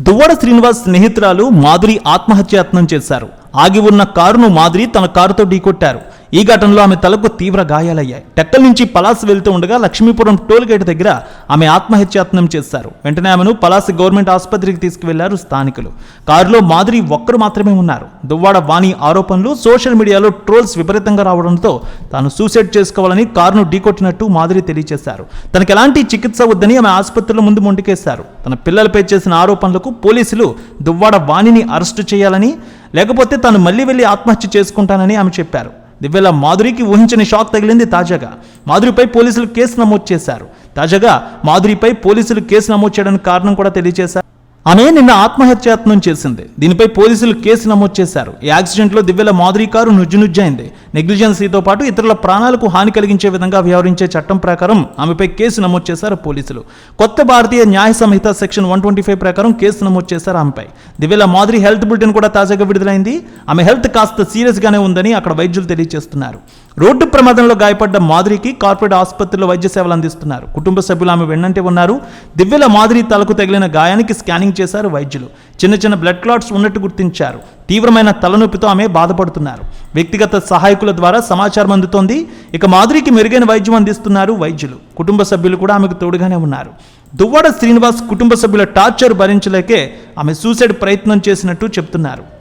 దువ్వడ శ్రీనివాస్ స్నేహితురాలు మాధురి ఆత్మహత్యాయత్నం చేశారు. ఆగి ఉన్న కారును మాధురి తన కారుతో ఢీకొట్టారు. ఈ ఘటనలో ఆమె తలకు తీవ్ర గాయాలయ్యాయి. టెక్కల నుంచి పలాస్ వెళ్తూ ఉండగా లక్ష్మీపురం టోల్గేట్ దగ్గర ఆమె ఆత్మహత్యాత్నం చేశారు. వెంటనే ఆమెను పలాస్ గవర్నమెంట్ ఆసుపత్రికి తీసుకువెళ్ళారు స్థానికులు. కారులో మాధురి ఒక్కరు మాత్రమే ఉన్నారు. దువ్వాడ వాణి ఆరోపణలు సోషల్ మీడియాలో ట్రోల్స్ విపరీతంగా రావడంతో తాను సూసైడ్ చేసుకోవాలని కారును ఢీకొట్టినట్టు మాధురి తెలియజేశారు. తనకు ఎలాంటి చికిత్స వద్దని ఆమె ఆసుపత్రిలో ముందు మొండికేశారు. తన పిల్లలపై చేసిన ఆరోపణలకు పోలీసులు దువ్వాడ వాణిని అరెస్టు చేయాలని లేకపోతే తాను మళ్ళీ వెళ్ళి ఆత్మహత్య చేసుకుంటానని ఆమె చెప్పారు. దివ్యల మాధురికి ఊహించని షాక్ తగిలింది తాజాగా. మాధురిపై పోలీసులు కేసు నమోదు చేశారు. తాజాగా మాధురిపై పోలీసులు కేసు నమోదు చేయడానికి కారణం కూడా తెలియజేశారు. ఆమె నిన్న ఆత్మహత్యాత్నం చేసింది. దీనిపై పోలీసులు కేసు నమోదు చేశారు. ఈ యాక్సిడెంట్లో దివ్యల మాధురి కారు నుజ్జునుజ్జైంది నెగ్లిజెన్సీతో పాటు ఇతరుల ప్రాణాలకు హాని కలిగించే విధంగా వ్యవహరించే చట్టం ప్రకారం ఆమెపై కేసు నమోదు చేశారు పోలీసులు. కొత్త Bharatiya Nyaya Sanhita section one twenty five ప్రకారం కేసు నమోదు చేశారు ఆమెపై. దివ్యల మాధురి హెల్త్ బులెటిన్ కూడా తాజాగా విడుదలైంది. ఆమె హెల్త్ కాస్త సీరియస్గానే ఉందని అక్కడ వైద్యులు తెలియజేస్తున్నారు. రోడ్డు ప్రమాదంలో గాయపడ్డ మాధురికి కార్పొరేట్ ఆసుపత్రిలో వైద్య సేవలు అందిస్తున్నారు. కుటుంబ సభ్యులు ఆమె వెన్నంటే ఉన్నారు. దివ్యల మాధురి తలకు తగిలిన గాయానికి స్కానింగ్ చేశారు వైద్యులు. చిన్న చిన్న బ్లడ్ క్లాట్స్ ఉన్నట్టు గుర్తించారు. తీవ్రమైన తలనొప్పితో ఆమె బాధపడుతున్నారు. వ్యక్తిగత సహాయకుల ద్వారా సమాచారం అందుతోంది. ఇక మాధురికి మెరుగైన వైద్యం అందిస్తున్నారు వైద్యులు. కుటుంబ సభ్యులు కూడా ఆమెకు తోడుగానే ఉన్నారు. దువ్వాడ శ్రీనివాస్ కుటుంబ సభ్యుల టార్చర్ భరించలేకే ఆమె సూసైడ్ ప్రయత్నం చేసినట్టు చెప్తున్నారు.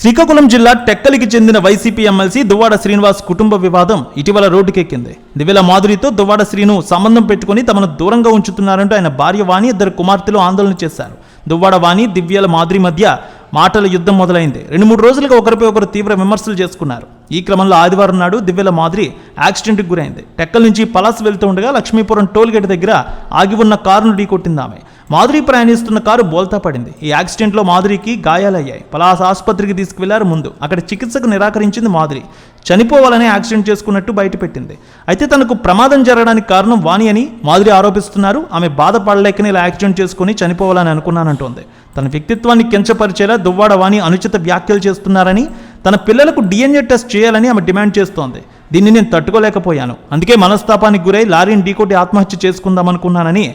శ్రీకాకుళం జిల్లా టెక్కలికి చెందిన వైసీపీ ఎమ్మెల్సీ దువ్వాడ శ్రీనివాస్ కుటుంబ వివాదం ఇటీవల రోడ్డుకెక్కింది. దివ్యల మాధురితో దువ్వాడ శ్రీను సంబంధం పెట్టుకుని తమను దూరంగా ఉంచుతున్నారంటూ ఆయన భార్య వాణి ఇద్దరు కుమార్తెలు ఆందోళన చేశారు. దువ్వాడ వాణి దివ్యల మాధురి మధ్య మాటల యుద్ధం మొదలైంది. రెండు మూడు రోజులుగా ఒకరిపై ఒకరు తీవ్ర విమర్శలు చేసుకున్నారు. ఈ క్రమంలో ఆదివారం నాడు దివ్యల మాదిరి యాక్సిడెంట్కి గురైంది. టెక్కల నుంచి పలాస్ వెళ్తూ ఉండగా లక్ష్మీపురం టోల్గేట్ దగ్గర ఆగి ఉన్న కారును ఢీకొట్టింది ఆమె. మాధురి ప్రయాణిస్తున్న కారు బోల్తా పడింది. ఈ యాక్సిడెంట్లో మాధురికి గాయాలయ్యాయి. పలాస ఆసుపత్రికి తీసుకువెళ్ళారు ముందు. అక్కడ చికిత్సకు నిరాకరించింది మాధురి. చనిపోవాలని యాక్సిడెంట్ చేసుకున్నట్టు బయటపెట్టింది. అయితే తనకు ప్రమాదం జరగడానికి కారణం వాణి అని మాధురి ఆరోపిస్తున్నారు. ఆమె బాధపడలేకనే ఇలా యాక్సిడెంట్ చేసుకుని చనిపోవాలని అనుకున్నానంటోంది. తన వ్యక్తిత్వాన్ని కించపరిచేలా దువ్వాడ వాణి అనుచిత వ్యాఖ్యలు చేస్తున్నారని తన పిల్లలకు డిఎన్ఏ టెస్ట్ చేయాలని ఆమె డిమాండ్ చేస్తోంది. దీన్ని నేను తట్టుకోలేకపోయాను. అందుకే మనస్తాపానికి గురై లారీని ఢీకొట్టి ఆత్మహత్య చేసుకుందామనుకున్నానని